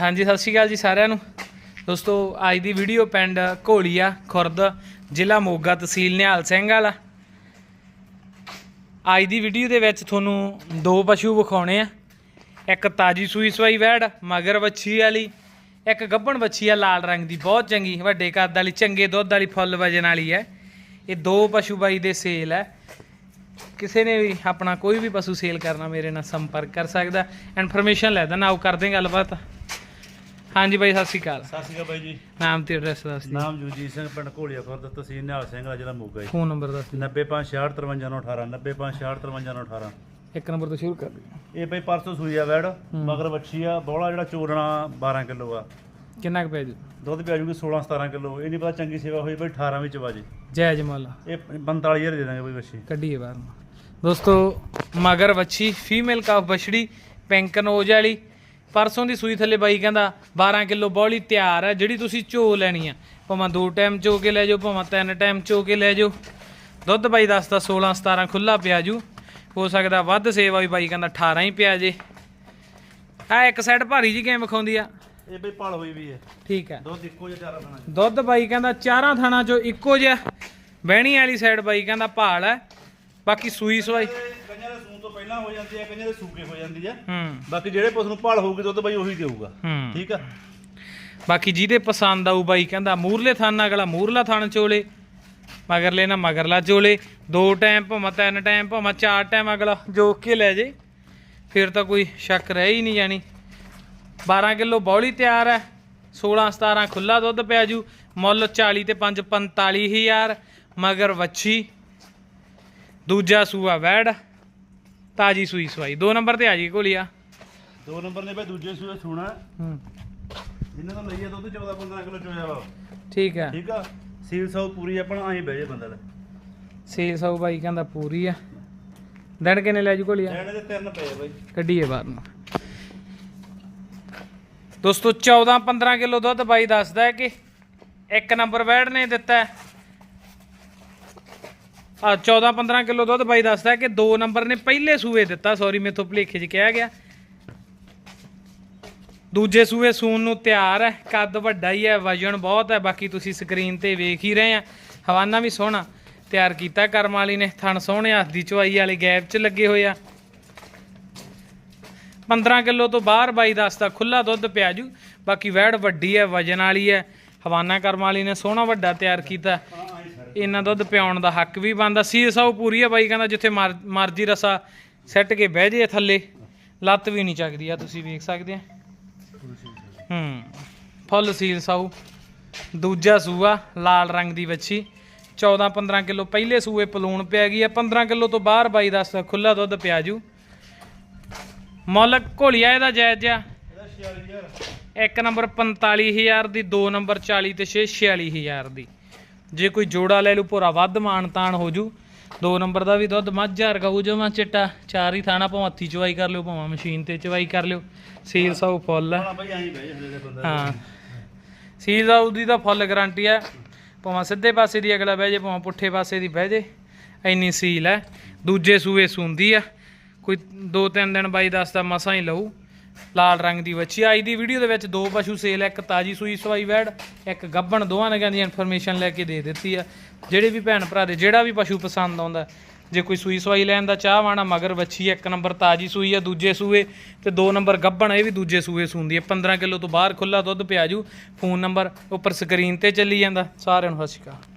ਹਾਂਜੀ, ਸਤਿ ਸ਼੍ਰੀ ਅਕਾਲ ਜੀ ਸਾਰਿਆਂ ਨੂੰ। ਦੋਸਤੋ, ਅੱਜ ਦੀ ਵੀਡੀਓ ਪਿੰਡ ਘੋਲੀਆ, ਖੁਰਦ, ਜ਼ਿਲ੍ਹਾ ਮੋਗਾ ਤਹਿਸੀਲ ਨਿਹਾਲ ਸਿੰਘ ਵਾਲਾ। ਅੱਜ ਦੀ ਵੀਡੀਓ ਦੇ ਵਿੱਚ ਤੁਹਾਨੂੰ ਦੋ ਪਸ਼ੂ ਵਿਖਾਉਣੇ ਆ। ਇੱਕ ਤਾਜੀ ਸੂਈ ਸਵਾਈ ਵੈੜ, ਮਗਰ ਵੱਛੀ ਵਾਲੀ, ਇੱਕ ਗੱਭਣ ਵੱਛੀ ਆ, ਲਾਲ ਰੰਗ ਦੀ, ਬਹੁਤ ਚੰਗੀ, ਵੱਡੇ ਕੱਦ ਵਾਲੀ, ਚੰਗੇ ਦੁੱਧ ਵਾਲੀ, ਫੁੱਲ ਵਜਨ ਵਾਲੀ ਹੈ। ਇਹ ਦੋ ਪਸ਼ੂ ਬਾਈ ਦੇ ਸੇਲ ਹੈ। ਕਿਸੇ ਨੇ ਵੀ ਆਪਣਾ ਕੋਈ ਵੀ ਪਸ਼ੂ ਸੇਲ ਕਰਨਾ, ਮੇਰੇ ਨਾਲ ਸੰਪਰਕ ਕਰ ਸਕਦਾ। ਇਨਫੋਰਮੇਸ਼ਨ ਲੈ ਦੇਣਾ ਆਓ ਕਰਦੇ ਗੱਲਬਾਤ। ਹਾਂਜੀ ਬਾਈ ਸਤਿ ਸ਼੍ਰੀ ਅਕਾਲ। ਸਤਿ ਸ਼੍ਰੀ ਅਕਾਲ ਬਾਈ ਜੀ। ਨਾਮ ਤੇ ਐਡਰੈਸ ਦੱਸ ਦਿਓ। ਨਾਮ ਜੂਜੀਤ ਸਿੰਘ ਪਿੰਡ ਘੋਲੀਆ ਖੁਰਦ ਤਹਿਸੀਲ ਨਿਹਾਲ ਸਿੰਘ ਦਾ ਜ਼ਿਲ੍ਹਾ ਮੋਗਾ ਜੀ। ਫੋਨ ਨੰਬਰ ਦੱਸ ਦਿਓ। 9566535918 9566535918 ਇੱਕ ਨੰਬਰ ਤੋਂ ਸ਼ੁਰੂ ਕਰ ਦਿਓ। ਇਹ ਬਈ ਪਰਸੋਂ ਸੂਈ ਆ ਵੈੜ ਮਗਰ ਆ ਬੋਲਾ ਜਿਹੜਾ ਚੋਰਣਾ 12 ਕਿਲੋ ਆ। ਕਿੰਨਾ ਕੁ ਪੈ ਜੂ? ਦੁੱਧ ਪਿਆ ਜੂਗੀ 16 17 ਕਿਲੋ। ਇਹ ਨਹੀਂ ਪਤਾ ਚੰਗੀ ਸੇਵਾ ਹੋਈ ਬਈ 18 ਵਿੱਚ ਵਾਜੇ। ਜੈ ਜਮਾਲ ਇਹ 45000 ਦੇ ਦਾਂਗੇ ਬਈ ਵੱਛੀ। ਕੱਢੀਏ ਬਾਹਰ। ਦੋਸਤੋ ਮਗਰ ਵੱਛੀ ਫੀਮੇਲ ਕਾਫ ਬਛੜੀ ਪਿੰਕ ਨੋਜ ਵਾਲੀ ਪਰਸੋਂ ਦੀ ਸੂਈ ਥੱਲੇ ਬਾਈ ਕਹਿੰਦਾ 12 ਕਿਲੋ ਬੌਲੀ ਤਿਆਰ ਹੈ ਜਿਹੜੀ ਤੁਸੀਂ ਚੋ ਲੈਣੀ ਆ। ਭਾਵੇਂ ਦੋ ਟਾਈਮ ਚੋ ਕੇ ਲੈ ਜਾਓ ਭਾਵੇਂ ਤਿੰਨ ਟਾਈਮ ਚੋ ਕੇ ਲੈ ਜਾਓ। ਦੁੱਧ ਬਾਈ ਦੱਸਦਾ 16 17 ਖੁੱਲਾ ਪਿਆ ਜੂ। ਹੋ ਸਕਦਾ ਵੱਧ ਸੇਵਾ ਵੀ ਬਾਈ ਕਹਿੰਦਾ 18 ਹੀ ਪਿਆ ਜੇ। ਆ ਇੱਕ ਸਾਈਡ ਭਾਰੀ ਜੀ ਕਿਵੇਂ ਵਿਖਾਉਂਦੀ ਆ। ਇਹ ਬਈ ਪਲ ਹੋਈ ਵੀ ਹੈ। ਠੀਕ ਹੈ ਦੁੱਧ ਇੱਕੋ ਜਿਹਾ ਚਾਰਾ ਬਣਾ ਦੁੱਧ ਬਾਈ ਕਹਿੰਦਾ ਚਾਰਾਂ ਥਾਣਾ ਚੋਂ ਇੱਕੋ ਜਿਹਾ। ਬਹਿਣੀ ਵਾਲੀ ਸਾਈਡ ਬਾਈ ਕਹਿੰਦਾ ਭਾਲ ਹੈ ਬਾਕੀ ਸੂਈ ਸਵਾਈ ਪਹਿਲਾਂ ਹੋ ਜਾਂਦੀ ਹੈ ਕਈਆਂ ਦੇ ਸੂਕੇ ਹੋ ਜਾਂਦੀ ਹੈ। ਹੂੰ। ਬਾਕੀ ਜਿਹੜੇ ਪਸ਼ੂ ਨੂੰ ਭਾਲ ਹੋਊਗੀ ਦੁੱਧ ਬਈ ਉਹੀ ਦੇਊਗਾ। ਹੂੰ। ਠੀਕ ਆ? ਬਾਕੀ ਜਿਹਦੇ ਪਸੰਦ ਆਊ ਬਾਈ ਕਹਿੰਦਾ ਮੂਰਲੇ ਥਾਨ ਅਗਲਾ ਮੂਰਲਾ ਥਾਨ ਚੋਲੇ ਮਗਰਲੇ ਨਾ ਮਗਰਲਾ ਚੋਲੇ ਦੋ ਟਾਈਮ ਭਾਵੇਂ ਤਿੰਨ ਟਾਈਮ ਭਾਵੇਂ ਚਾਰ ਟਾਈਮ ਅਗਲਾ ਜੋਕ ਕੇ ਲੈ ਜੇ ਫਿਰ ਤਾਂ ਕੋਈ ਸ਼ੱਕ ਰਹਿ ਹੀ ਨਹੀਂ ਜਾਣੀ। 12 ਕਿਲੋ ਬੌਲੀ ਤਿਆਰ ਹੈ 16 17 ਖੁੱਲਾ ਦੁੱਧ ਪਿਆ ਜੂ ਮੁੱਲ 40 ਤੇ 5 45000 ਮਗਰ ਵੱਛੀ ਦੂਜਾ ਸੂਆ ਵੈੜ ਤਾਜੀ ਸੂਈ ਸਵਾਈ। ਦੋ ਨੰਬਰ ਤੇ ਆ ਜੀ ਕੋਲੀਆ ਦੋ ਨੰਬਰ ਨੇ ਬਈ ਦੂਜੇ ਸੂਏ ਸੂਣਾ। ਹੂੰ। ਜਿੰਨਾਂ ਤੋਂ ਲਈਏ ਦੁੱਧ 14 15 ਕਿਲੋ ਚੋਇਆ ਵਾ। ਠੀਕ ਹੈ ਠੀਕ ਆ? ਸੀਲ ਸੌ ਪੂਰੀ ਆਪਣਾ ਐਂ ਬਹਿ ਜੇ ਬੰਦਾ ਲੈ ਛੇ ਸੌ ਬਾਈ ਕਹਿੰਦਾ ਪੂਰੀ ਆ। ਦਿਨ ਕਿੰਨੇ ਲੈ ਜੂ ਕੋਲੀਆ ਲੈਣੇ ਦੇ ਤਿੰਨ ਪਏ ਬਈ। ਕੱਢੀਏ ਬਾਹਰ ਨੂੰ। ਦੋਸਤੋ 14 15 ਕਿਲੋ ਦੁੱਧ ਬਾਈ ਦੱਸਦਾ ਹੈ ਕਿ ਇੱਕ ਨੰਬਰ ਵੈੜ ਨੇ ਦਿੱਤਾ ਹੈ। ਆ 14 15 ਕਿਲੋ ਦੁੱਧ ਬਾਈ ਦੱਸਦਾ ਕਿ ਦੋ ਨੰਬਰ ਨੇ ਪਹਿਲੇ ਸੂਏ ਦਿੱਤਾ ਸੌਰੀ ਮੇਥੋਂ ਭੁਲੇਖੇ 'ਚ ਕਿਹਾ ਗਿਆ। ਦੂਜੇ ਸੂਏ ਸੂਨ ਨੂੰ ਤਿਆਰ ਹੈ, ਕੱਦ ਵੱਡਾ ਹੀ ਹੈ, ਵਜਨ ਬਹੁਤ ਹੈ, ਬਾਕੀ ਤੁਸੀਂ ਸਕਰੀਨ ਤੇ ਵੇਖ ਹੀ ਰਹੇ ਆ। ਹਵਾਨਾ ਵੀ ਸੋਹਣਾ ਤਿਆਰ ਕੀਤਾ ਕਰਮ ਵਾਲੀ ਨੇ, ਥਣ ਸੋਹਣੇ, ਹੱਥ ਦੀ ਚੁਆਈ ਵਾਲੇ ਗੈਪ 'ਚ ਲੱਗੇ ਹੋਏ ਆ। 15 ਕਿਲੋ ਤੋਂ ਬਾਹਰ ਬਾਈ ਦੱਸਦਾ ਖੁੱਲਾ ਦੁੱਧ ਪਿਆ ਜੂ, ਬਾਕੀ ਵੈੜ ਵੱਡੀ ਹੈ, ਵਜਨ ਵਾਲੀ ਹੈ। ਹਵਾਨਾ ਕਰਮ ਵਾਲੀ ਨੇ ਸੋਹਣਾ ਵੱਡਾ ਤਿਆਰ ਕੀਤਾ। ਇਹਨਾਂ ਦੁੱਧ ਪਿਆਉਣ ਦਾ ਹੱਕ ਵੀ ਬਣਦਾ। ਸੀ ਸੌ ਪੂਰੀ ਆ ਬਾਈ, ਕਹਿੰਦਾ ਜਿੱਥੇ ਮਰ- ਮਰਜ਼ੀ ਰਸਾ ਸੈੱਟ ਕੇ ਬਹਿ ਜੇ ਥੱਲੇ। ਲੱਤ ਵੀ ਨਹੀਂ ਚੱਕਦੀ ਆ, ਤੁਸੀਂ ਵੇਖ ਸਕਦੇ ਆ। ਹੂੰ, ਫੁੱਲ ਸੀਲ ਸਾਊ। ਦੂਜਾ ਸੂਆ, ਲਾਲ ਰੰਗ ਦੀ ਵੱਛੀ। 14 15 ਕਿਲੋ ਪਹਿਲੇ ਸੂਏ ਪਲੂਣ ਪਿਆ ਗਈ ਆ। 15 ਕਿਲੋ ਤੋਂ ਬਾਹਰ ਬਾਈ ਦੱਸ ਖੁੱਲਾ ਦੁੱਧ ਪਿਆ ਜੂ। ਮੁੱਲ ਘੋਲੀਆ ਇਹਦਾ ਜਾਇਜ਼ ਜਿਹਾ। ਇਹਦਾ 46000 ਇੱਕ ਨੰਬਰ 45000 ਦੀ, ਦੋ ਨੰਬਰ 40 ਤੇ 6 46000 ਦੀ। ਜੇ ਕੋਈ ਜੋੜਾ ਲੈ ਲੂ ਭੋਰਾ ਵੱਧ ਮਾਨ ਤਾਨ ਹੋ ਜੂ। ਦੋ ਨੰਬਰ ਦਾ ਵੀ ਦੁੱਧ ਮੱਝਾ ਰਗਾਊ ਜਮਾ ਚਿੱਟਾ। ਚਾਰ ਹੀ ਥਾਣਾ ਭਾਵੇਂ ਹੱਥੀ ਚਵਾਈ ਕਰ ਲਿਓ ਭਾਵੇਂ ਮਸ਼ੀਨ ਤੇ ਚਵਾਈ ਕਰ ਲਿਓ। ਸੀਲ ਸੌ ਫੁੱਲ ਹੈ। ਹਾਂ ਸੀਲ ਆਊ ਦੀ ਤਾਂ ਫੁੱਲ ਗਾਰੰਟੀ ਹੈ। ਭਾਵੇਂ ਸਿੱਧੇ ਪਾਸੇ ਦੀ ਅਗਲਾ ਬਹਿ ਜੇ ਭਾਵੇਂ ਪੁੱਠੇ ਪਾਸੇ ਦੀ ਬਹਿ ਜੇ ਇੰਨੀ ਸੀਲ ਹੈ। ਦੂਜੇ ਸੂਏ ਸੁੰਦੀ ਆ ਕੋਈ ਦੋ ਤਿੰਨ ਦਿਨ ਬਾਈ ਦੱਸਦਾ ਮਸਾਂ ਹੀ ਲਊ। ਲਾਲ ਰੰਗ ਦੀ ਵੱਛੀ। ਅੱਜ ਦੀ ਵੀਡੀਓ ਦੇ ਵਿੱਚ ਦੋ ਪਸ਼ੂ ਸੇਲ ਹੈ, ਇੱਕ ਤਾਜੀ ਸੂਈ ਸਵਾਈ ਵੈੜ ਇੱਕ ਗੱਬਣ ਦੋਵਾਂ ਨਗਾਂ ਦੀ ਇਨਫੋਰਮੇਸ਼ਨ ਲੈ ਕੇ ਦੇ ਦਿੱਤੀ ਆ। ਜਿਹੜੇ ਵੀ ਭੈਣ ਭਰਾ ਦੇ ਜਿਹੜਾ ਵੀ ਪਸ਼ੂ ਪਸੰਦ ਆਉਂਦਾ ਜੇ ਕੋਈ ਸੂਈ ਸਵਾਈ ਲੈਣ ਦਾ ਚਾਹ ਵਾਣਾ ਮਗਰ ਵੱਛੀ ਇੱਕ ਨੰਬਰ ਤਾਜੀ ਸੂਈ ਆ ਦੂਜੇ ਸੂਏ ਤੇ ਦੋ ਨੰਬਰ ਗੱਬਣ ਇਹ ਵੀ ਦੂਜੇ ਸੂਏ ਸੂੰਦੀ ਆ। 15 ਕਿਲੋ ਤੋਂ ਬਾਹਰ ਖੁੱਲਾ ਦੁੱਧ ਪਿਆ ਜੂ। ਫੋਨ ਨੰਬਰ ਉੱਪਰ ਸਕਰੀਨ ਤੇ ਚੱਲੀ ਜਾਂਦਾ। ਸਾਰਿਆਂ ਨੂੰ ਸਤਿ ਸ਼੍ਰੀ ਅਕਾਲ।